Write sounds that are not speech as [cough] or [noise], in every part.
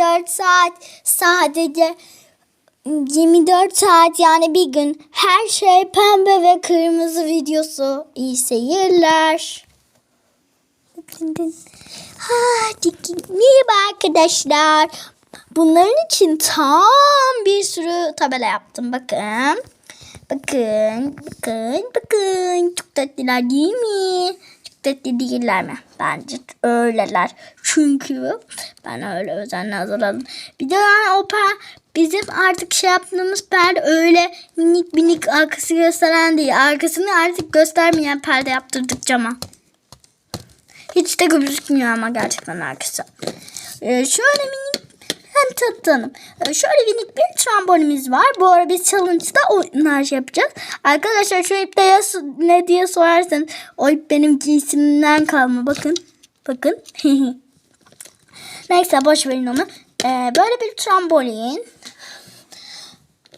24 saat sadece 24 saat yani bir gün her şey pembe ve kırmızı videosu. İyi seyirler. Merhaba arkadaşlar. Bunların için tam bir sürü tabela yaptım. Bakın. Bakın. Bakın. Bakın. Çok tatlılar değil mi? Tatlı değiller mi? Bence öyleler. Çünkü ben öyle özenle hazırladım. Bir de yani o bizim artık şey yaptığımız perde öyle minik minik arkası gösteren değil. Arkasını artık göstermeyen perde yaptırdık cama. Hiç de gözükmüyor ama gerçekten arkası. Ee, şöyle minik hem tatlım. Ee, şöyle minik bir trambolimiz var. Bu ara biz challenge'da oyunlar yapacağız. Arkadaşlar şu ipte ya, ne diye sorarsanız o ip benim giysimimden kalma. Bakın. Bakın. [laughs] Neyse boş verin onu. Ee, böyle bir trambolin.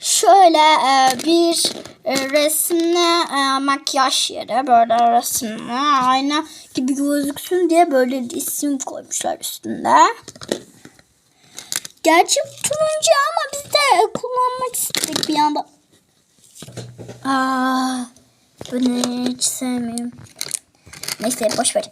Şöyle e, bir e, resimli e, makyaj yeri. Böyle resimli ayna gibi gözüksün diye böyle isim koymuşlar üstünde. Gerçi turuncu ama biz de kullanmak istedik bir anda. Aa, bunu hiç sevmiyorum. Neyse boş ver.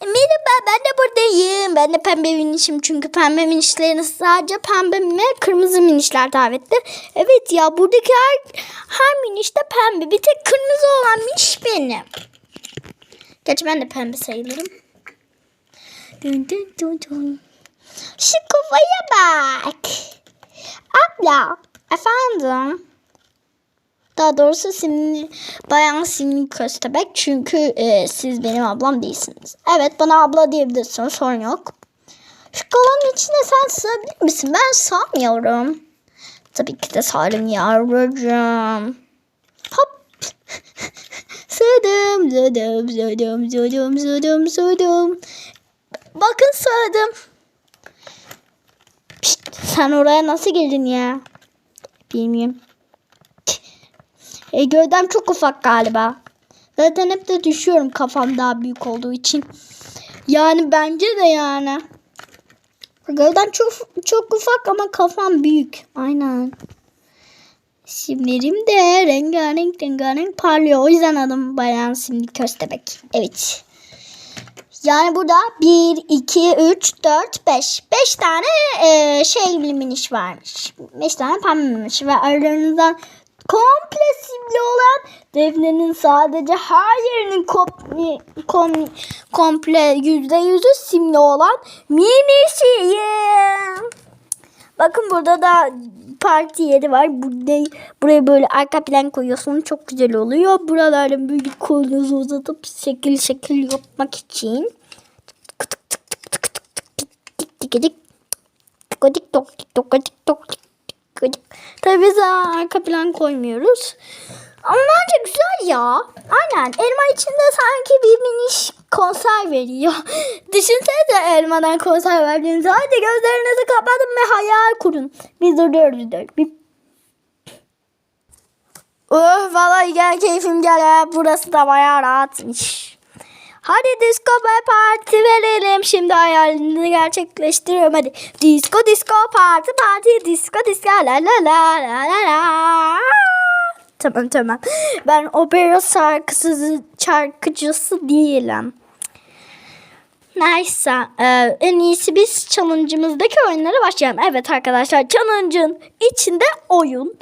Merhaba ben de buradayım. Ben de pembe minişim çünkü pembe minişlerini sadece pembe ve kırmızı minişler davetli. Evet ya buradaki her, her miniş de pembe. Bir tek kırmızı olan miniş benim. Gerçi ben de pembe sayılırım. Dun dun dun dun. Şu kafaya bak. Abla. Efendim. Daha doğrusu simli, bayan simli köstebek çünkü e, siz benim ablam değilsiniz. Evet bana abla diyebilirsin sorun yok. Şu kalanın içine sen sığabilir misin? Ben sığamıyorum. Tabii ki de sağırım yavrucuğum. Hop. [laughs] sığdım, sığdım, sığdım, sığdım, sığdım, sığdım. Bakın sığdım. Sen oraya nasıl girdin ya? Bilmiyorum. E, gövdem çok ufak galiba. Zaten hep de düşüyorum kafam daha büyük olduğu için. Yani bence de yani. Gövdem çok çok ufak ama kafam büyük. Aynen. Simlerim de rengarenk rengarenk parlıyor. O yüzden adım bayan simli köstebek. Evet. Yani burada 1, 2, 3, 4, 5. 5 tane e, şey miniş varmış. 5 tane pembe ve aralarından komple simli olan Defne'nin sadece her yerinin kom, kom, komple yüzde yüzü simli olan minişiyim. Bakın burada da parti yeri var. Burada, buraya böyle arka plan koyuyorsunuz. Çok güzel oluyor. Buralarda böyle kolunuzu uzatıp şekil şekil yapmak için. Tabii biz arka plan koymuyoruz. Ama bence güzel ya. Aynen elma içinde sanki bir miniş konser veriyor. [laughs] Düşünsenize elmadan konser verdiğinizi. Hadi gözlerinizi kapatın ve hayal kurun. Biz duruyoruz diyor. Bir... Oh vallahi gel keyfim gel. Burası da bayağı rahatmış. Hadi disco ve parti verelim. Şimdi hayalini gerçekleştiriyorum. Hadi disco disco parti parti disco disco la la la la la la. Tamam tamam. Ben opera şarkısı şarkıcısı değilim. Neyse. E, en iyisi biz challenge'ımızdaki oyunlara başlayalım. Evet arkadaşlar challenge'ın içinde oyun.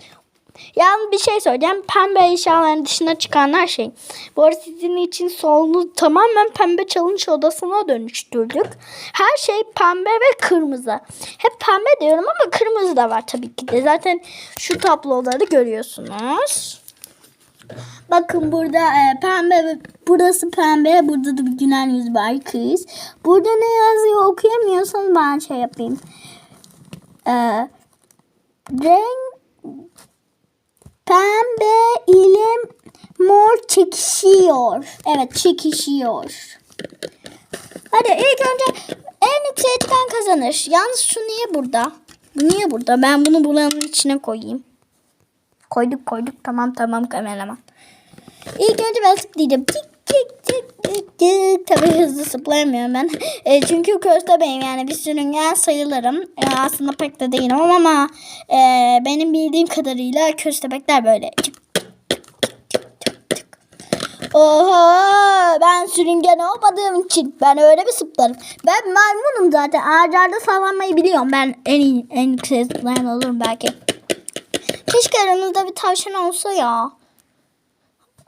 Yani bir şey söyleyeceğim. Pembe eşyaların dışına çıkan her şey. Bu arada sizin için solunu tamamen pembe challenge odasına dönüştürdük. Her şey pembe ve kırmızı. Hep pembe diyorum ama kırmızı da var tabii ki de. Zaten şu tabloları görüyorsunuz. Bakın burada e, pembe burası pembe burada da bir gülen yüz var kız. Burada ne yazıyor okuyamıyorsanız ben şey yapayım. E, renk pembe ile mor çekişiyor. Evet çekişiyor. Hadi ilk önce en yüksek çıkan kazanır. Yalnız şu niye burada? Bu niye burada? Ben bunu buranın içine koyayım. Koyduk koyduk. Tamam tamam kameraman. İlk önce ben tıklayacağım. Tik çık çık. Tabii hızlı zıplayamıyorum ben. E, çünkü köstebeğim yani bir sürüngen sayılırım. E, aslında pek de değilim ama e, benim bildiğim kadarıyla köstebekler böyle. Oha ben sürüngen olmadığım için ben öyle bir zıplarım. Ben maymunum zaten ağaçlarda sallanmayı biliyorum. Ben en iyi en yüksek zıplayan olurum belki. Keşke aramızda bir tavşan olsa ya.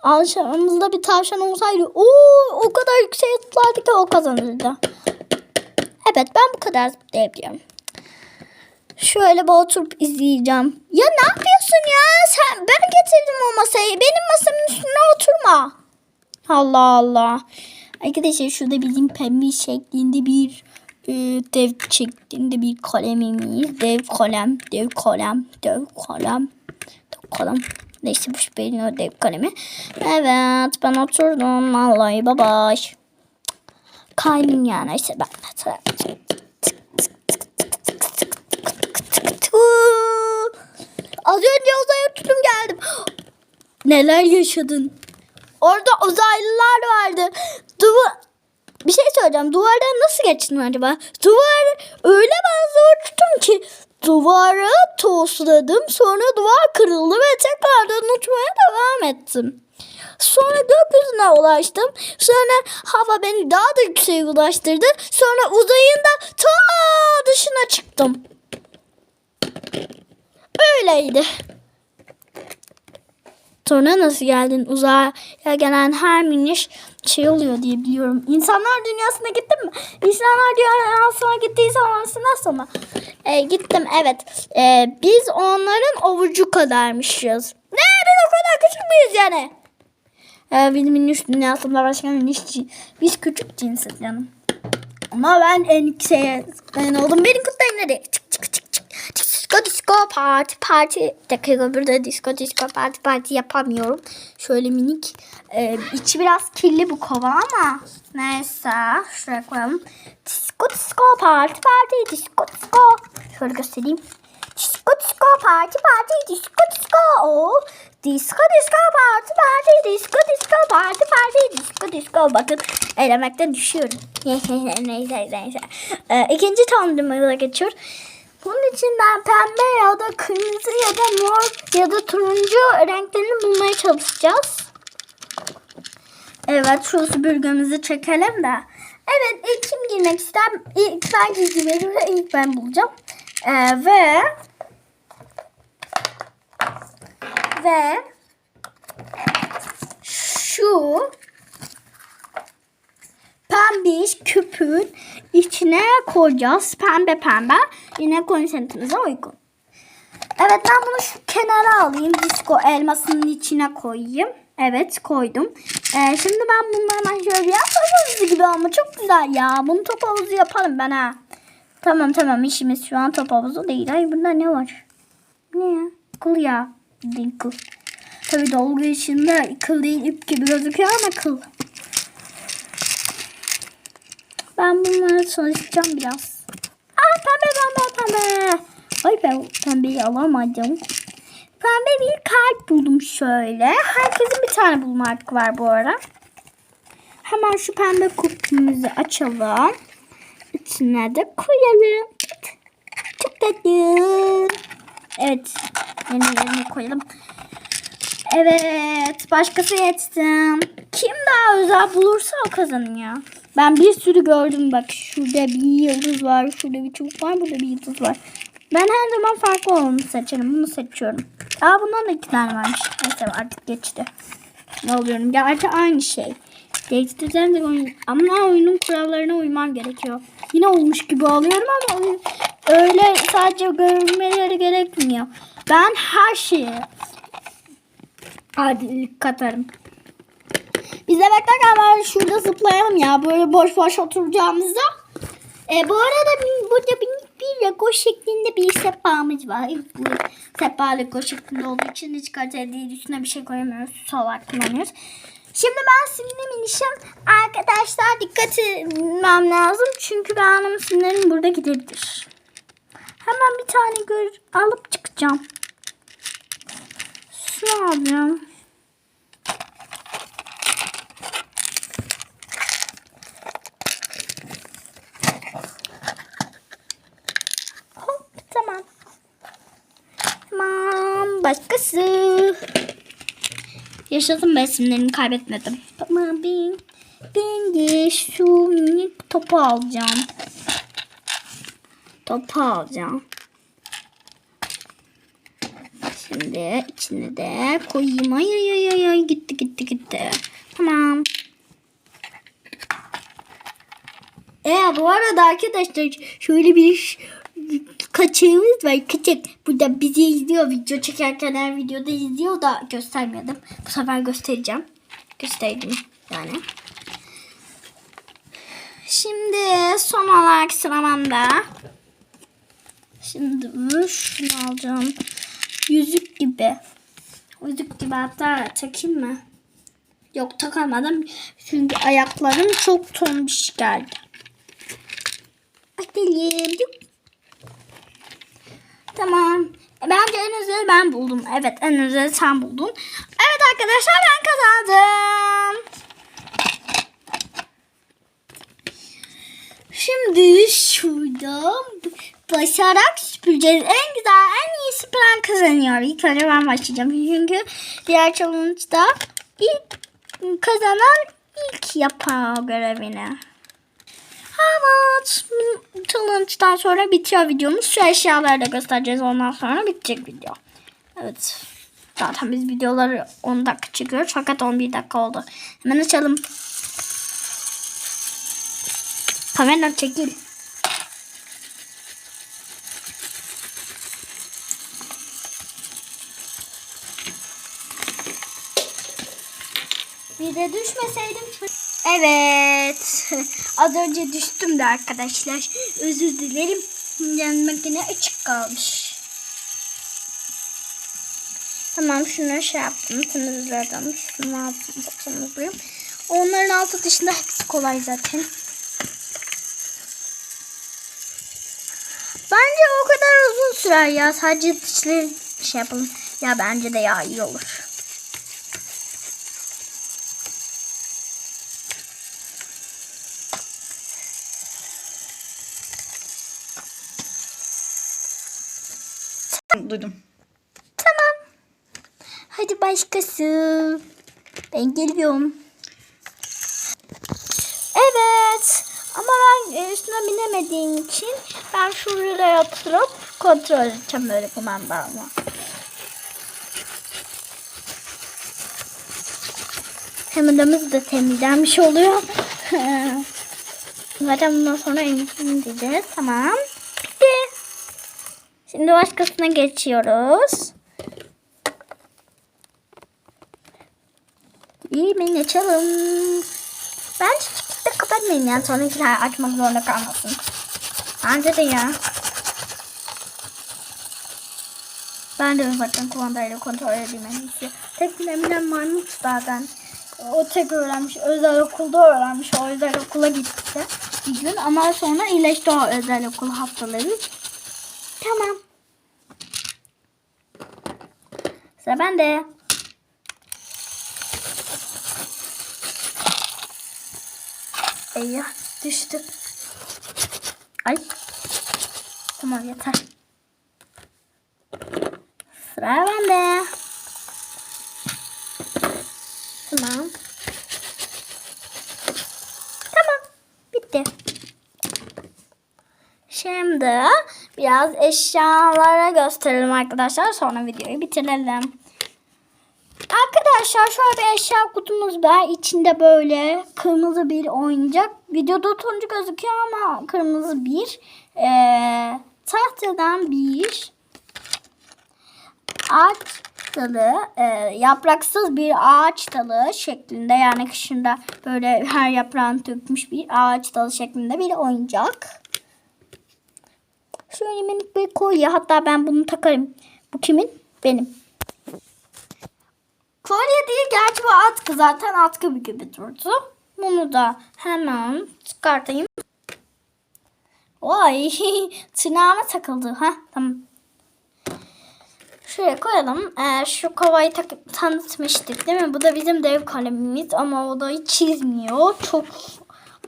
Aramızda bir tavşan olsaydı oo, o kadar yüksek zıplardı ki o kazanırdı. Evet ben bu kadar zıplayabiliyorum. Şöyle bir oturup izleyeceğim. Ya ne yapıyorsun ya? Sen ben getirdim o masayı. Benim masamın üstüne oturma. Allah Allah. Arkadaşlar şurada bizim pembe şeklinde bir e, dev şeklinde bir kalemimiz. Dev kalem, dev kalem, dev kalem, dev kalem. Neyse boş verin o dev kalemi. Evet ben oturdum. Vallahi babay. Kaydım yani. İşte ben Az önce uzaya uçtum geldim. Neler yaşadın? Orada uzaylılar vardı. Duvar... Bir şey söyleyeceğim. Duvardan nasıl geçtin acaba? Duvar öyle bazı uçtum ki duvara tosladım. Sonra duvar kırıldı ve tekrardan uçmaya devam ettim. Sonra gökyüzüne ulaştım. Sonra hava beni daha da yükseğe ulaştırdı. Sonra uzayın da ta dışına çıktım. Öyleydi. Sonra nasıl geldin? Uzaya gelen her miniş şey oluyor diye biliyorum. İnsanlar dünyasına gittin mi? İnsanlar dünyasına gittiyse ondan mı? E, gittim evet. E, biz onların avucu kadarmışız. Ne? Biz o kadar küçük müyüz yani? E, bizim miniş dünyasında başka miniş Biz küçük cinsiz canım. Ama ben en yükseğe ben oldum. Benim kutlayım nereye? Çık. Disco disco parti parti. Dakika burada disco disco parti parti yapamıyorum. Şöyle minik. E, içi biraz kirli bu kova ama. Neyse. Şuraya koyalım. Disco disco parti parti. Disco disco. Şöyle göstereyim. Disco disco parti parti. Disco disco. Oh. Disco disco parti parti. Disco disco parti parti. Disco disco. Bakın elemekten düşüyorum. [laughs] neyse neyse. Ee, ikinci tanrımıza geçiyor. Bunun için ben pembe ya da kırmızı ya da mor ya da turuncu renklerini bulmaya çalışacağız. Evet şu süpürgemizi çekelim de. Evet ilk kim girmek ister? İlk ben gireceğim ve ilk ben bulacağım. Ee, ve ve şu pembiş küpün içine koyacağız. Pembe pembe. Yine konsentimize uygun. Evet ben bunu şu kenara alayım. Disko elmasının içine koyayım. Evet koydum. Ee, şimdi ben bunu hemen şöyle bir top gibi ama çok güzel ya. Bunu top havuzu yapalım ben ha. Tamam tamam işimiz şu an top havuzu değil. Ay bunda ne var? Ne ya? Kıl ya. Değil kıl. Tabii dolgu içinde kıl değil ip gibi gözüküyor ama kıl. Ben bunları çalışacağım biraz. Aa pembe pembe pembe. Ay ben pembeyi alamadım. Pembe bir kart buldum şöyle. Herkesin bir tane bulma hakkı var bu ara. Hemen şu pembe kutumuzu açalım. İçine de koyalım. Çok tatlı. Evet. Yeni yerine koyalım. Evet. Başkası geçtim. Kim daha özel bulursa o kazanıyor. Ben bir sürü gördüm bak. Şurada bir yıldız var. Şurada bir çubuk var. Burada bir yıldız var. Ben her zaman farklı olanı seçerim. Bunu seçiyorum. Aa bundan da iki tane varmış. Neyse artık geçti. Ne oluyorum? Gerçi aynı şey. Değiştireceğim de oyun. Ama oyunun kurallarına uymam gerekiyor. Yine olmuş gibi oluyorum ama öyle sadece görmeleri gerekmiyor. Ben her şeye adilik katarım. Biz de beklerken şurada zıplayalım ya. Böyle boş boş oturacağımızda. E, bu arada burada minik bir Lego şeklinde bir sehpamız var. Bu sehpa Lego şeklinde olduğu için hiç kaliteli. Üstüne bir şey koyamıyoruz. Salak kullanıyoruz. Şimdi ben simli minişim. Arkadaşlar dikkat etmem lazım. Çünkü benim simlerim burada gidebilir. Hemen bir tane gör alıp çıkacağım. Şunu alacağım. Başkası. Yaşasın ben isimlerimi kaybetmedim. Ama ben, ben de şu minik topu alacağım. Topu alacağım. Şimdi içine de koyayım. Ay ay ay ay ay gitti gitti gitti. Tamam. E bu arada arkadaşlar şöyle bir kaçığımız var. Kaçık. Burada bizi izliyor. Video çekerken her videoda izliyor da göstermedim. Bu sefer göstereceğim. Gösterdim yani. Şimdi son olarak sıra. Şimdi şunu alacağım. Yüzük gibi. Yüzük gibi hatta takayım mı? Yok takamadım. Çünkü ayaklarım çok tombiş geldi. Bakalım. Tamam. Bence en güzeli ben buldum. Evet en güzeli sen buldun. Evet arkadaşlar ben kazandım. Şimdi şuradan başarak süpüreceğiz. En güzel, en iyi süpüren kazanıyor. İlk önce ben başlayacağım. Çünkü diğer challenge'da ilk kazanan ilk yapar görevini. Evet. Challenge'dan sonra bitiyor videomuz. Şu eşyaları da göstereceğiz. Ondan sonra bitecek video. Evet. Zaten biz videoları 10 dakika çekiyoruz. Fakat 11 dakika oldu. Hemen açalım. Kameradan çekil. Bir de düşmeseydim. Evet. [laughs] Az önce düştüm de arkadaşlar. Özür dilerim. Yani makine açık kalmış. Tamam şunu şey yaptım. Temizledim. Şunu altını temizleyeyim. Onların altı dışında hepsi kolay zaten. Bence o kadar uzun sürer ya. Sadece dişleri şey yapalım. Ya bence de ya iyi olur. Duydum. Tamam. Hadi başkası. Ben geliyorum. Evet. Ama ben e, üstüne binemediğim için ben şuraya oturup kontrol edeceğim böyle kumandamla. Temizlememiz de temizlenmiş oluyor. [laughs] Zaten bundan sonra indireceğiz. Tamam. Şimdi başkasına geçiyoruz. Mi açalım. Ben de kapatmayayım yani sonrakiler açmak zorunda kalmasın. Bence de ya. Ben de uzaktan kumandayla kontrol edeyim en iyisi. Tek bilemeyen maymun zaten. O tek öğrenmiş. Özel okulda öğrenmiş. O özel okula gitti. Bir gün ama sonra iyileşti o özel okul haftaları. Tamam. Sıra bende. Eyvah düştü. Ay. Tamam yeter. Sıra bende. Tamam. Tamam. Bitti. Şimdi biraz eşyalara gösterelim arkadaşlar. Sonra videoyu bitirelim. Arkadaşlar şöyle bir eşya kutumuz var. İçinde böyle kırmızı bir oyuncak. Videoda turuncu gözüküyor ama kırmızı bir. Ee, tahtadan bir ağaç dalı, e, yapraksız bir ağaç dalı şeklinde yani kışında böyle her yaprağını dökmüş bir ağaç dalı şeklinde bir oyuncak. Şöyle minik bir kolye. Hatta ben bunu takarım. Bu kimin? Benim. Kolye değil. Gerçi bu atkı zaten atkı bir gibi durdu. Bunu da hemen çıkartayım. Vay [laughs] tırnağıma takıldı. ha tamam. Şuraya koyalım. Ee, şu kovayı tanıtmıştık değil mi? Bu da bizim dev kalemimiz ama o da hiç çizmiyor. Çok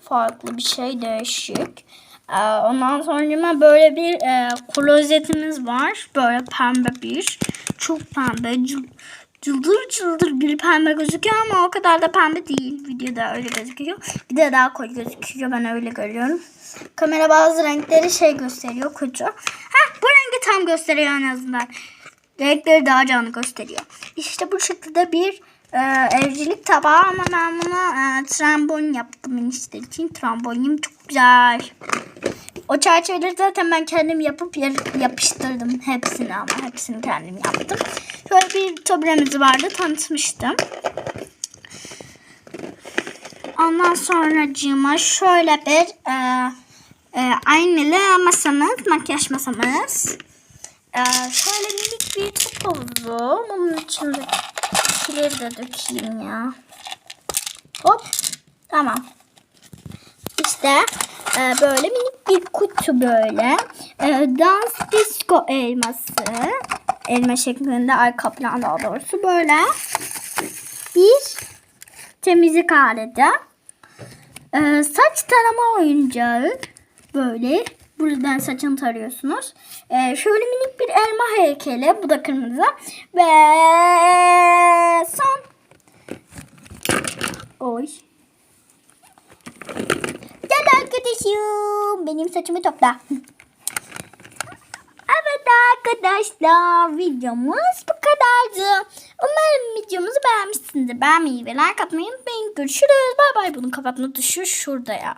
farklı bir şey değişik. Ee, ondan sonra böyle bir e, klozetimiz var. Böyle pembe bir. Çok pembe. cıl- Cıldır cıldır bir pembe gözüküyor ama o kadar da pembe değil. Videoda öyle gözüküyor. Bir de daha koyu gözüküyor. Ben öyle görüyorum. Kamera bazı renkleri şey gösteriyor. Kötü. Heh, bu rengi tam gösteriyor en azından. Renkleri daha canlı gösteriyor. İşte bu şekilde bir e, evcilik tabağı ama ben buna e, trambolin yaptım enişte için. Trambolim çok güzel. O çerçeveleri zaten ben kendim yapıp yapıştırdım hepsini ama hepsini kendim yaptım. Şöyle bir taburemiz vardı tanıtmıştım. Ondan sonra şöyle bir e, e, aynalı masamız, makyaj masamız. E, şöyle minik bir top havuzu. Bunun içindekileri de dökeyim ya. Hop. Tamam. İşte e, böyle minik bir kutu böyle. E, dans disco elması. Elma şeklinde arka plan daha doğrusu böyle. Bir temizlik aleti. E, saç tarama oyuncağı. Böyle. Buradan saçını tarıyorsunuz. E, şöyle minik elma heykeli. Bu da kırmızı. Ve son. Oy. Gel arkadaşım. Benim saçımı topla. [laughs] Evet arkadaşlar videomuz bu kadardı. Umarım videomuzu beğenmişsinizdir. Beğenmeyi ve like atmayı unutmayın. Görüşürüz. Bay bay. Bunun kapatma tuşu şurada ya.